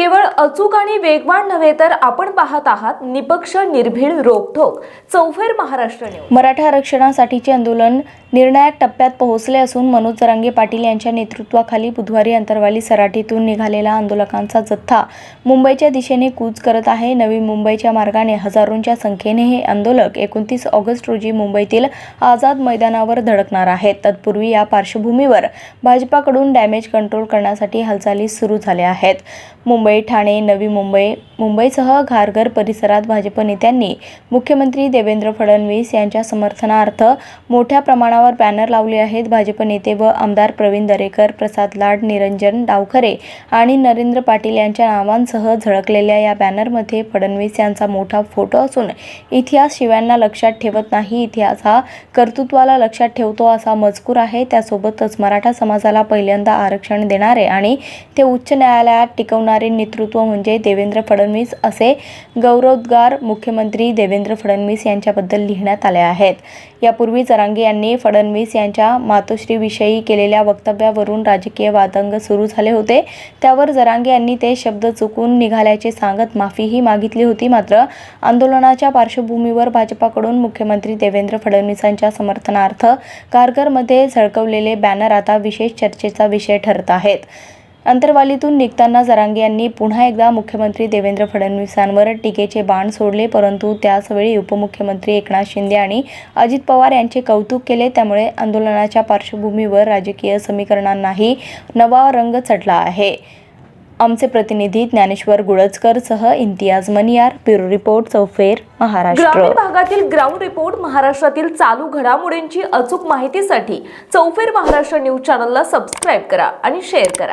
केवळ अचूक आणि वेगवान नव्हे तर आपण पाहत आहात निपक्ष निर्भीड रोखोक चौफेर महाराष्ट्र न्यूज. मराठा आरक्षणासाठीचे आंदोलन निर्णायक टप्प्यात पोहोचले असून मनोज जरांगे पाटील यांच्या नेतृत्वाखाली बुधवारी अंतरवाली सराठीतून निघालेला आंदोलकांचा जथ्था मुंबईच्या दिशेने कूच करत आहे. नवी मुंबईच्या मार्गाने हजारोंच्या संख्येने हे आंदोलक एकोणतीस ऑगस्ट रोजी मुंबईतील आझाद मैदानावर धडकणार आहेत. तत्पूर्वी या पार्श्वभूमीवर भाजपाकडून डॅमेज कंट्रोल करण्यासाठी हालचाली सुरू झाल्या आहेत. मुंबई ठाणे नवी मुंबई मुंबईसह घारघर परिसरात भाजप नेत्यांनी मुख्यमंत्री देवेंद्र फडणवीस यांच्या समर्थनार्थ मोठ्या प्रमाणावर बॅनर लावले आहेत. भाजप नेते व आमदार प्रवीण दरेकर प्रसाद लाड निरंजन डावखरे आणि नरेंद्र पाटील यांच्या नावांसह झळकलेल्या या बॅनरमध्ये फडणवीस यांचा मोठा फोटो असून इतिहास शिव्यांना लक्षात ठेवत नाही. इतिहास हा कर्तृत्वाला लक्षात ठेवतो असा मजकूर आहे. त्यासोबतच मराठा समाजाला पहिल्यांदा आरक्षण देणारे आणि ते उच्च न्यायालयात टिकवणारे नेतृत्व म्हणजे देवेंद्र फडणवीस असे गौरवोद्गार मुख्यमंत्री देवेंद्र फडणवीस यांच्याबद्दल लिहिण्यात आले आहेत. यापूर्वी जरांगे यांनी फडणवीस यांच्या मातोश्रीविषयी केलेल्या वक्तव्यावरून राजकीय वादंग सुरू झाले होते. त्यावर जरांगे यांनी ते शब्द चुकून निघाल्याचे सांगत माफीही मागितली होती. मात्र आंदोलनाच्या पार्श्वभूमीवर भाजपाकडून मुख्यमंत्री देवेंद्र फडणवीसांच्या समर्थनार्थ कारगरमध्ये झळकवलेले बॅनर आता विशेष चर्चेचा विषय ठरत आहेत. अंतरवालीतून निघताना जरांगे यांनी पुन्हा एकदा मुख्यमंत्री देवेंद्र फडणवीसांवर टीकेचे बाण सोडले परंतु त्याचवेळी उपमुख्यमंत्री एकनाथ शिंदे आणि अजित पवार यांचे कौतुक केले. त्यामुळे आंदोलनाच्या पार्श्वभूमीवर राजकीय समीकरणांनाही नवा रंग चढला आहे. आमचे प्रतिनिधी ज्ञानेश्वर गुळजकर सह इम्तियाज मनियार ब्युरो रिपोर्ट चौफेर महाराष्ट्र. ग्रामीण भागातील ग्राउंड रिपोर्ट महाराष्ट्रातील चालू घडामोडींची अचूक माहितीसाठी चौफेर महाराष्ट्र न्यूज चॅनलला सबस्क्राईब करा आणि शेअर करा.